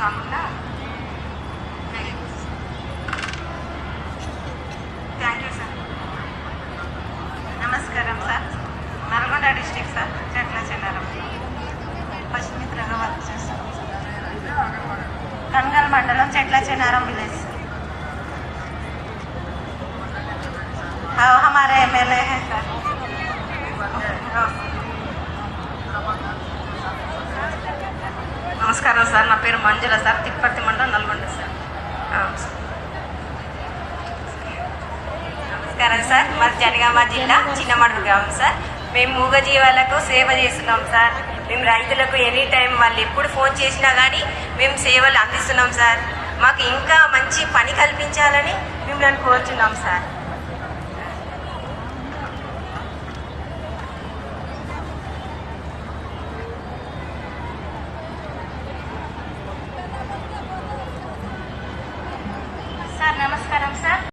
కాకుండా thank you sir. నమస్కారం sir. Nalgonda district sir Chetla Chennaram పశ్చిమిత్రగా work చేస్తాం. కన్గల్ మండలం చెట్ల చెన్నారం విలేజ్. హమారా ఎమ్మెల్యే. నమస్కారం సార్. నా పేరు మంజుల సార్. తిప్పర్తి మండలం నల్గొండ సార్. నమస్కారం సార్. మాది జనగామ జిల్లా చిన్నమడుగు గ్రామం సార్. మేము మూగజీవాలకు సేవ చేస్తున్నాం సార్. మేము రైతులకు ఎనీ టైం వాళ్ళు ఎప్పుడు ఫోన్ చేసినా కానీ మేము సేవలు అందిస్తున్నాం సార్. మాకు ఇంకా మంచి పని కల్పించాలని మిమ్మల్ని కోరుచున్నాం సార్. nada más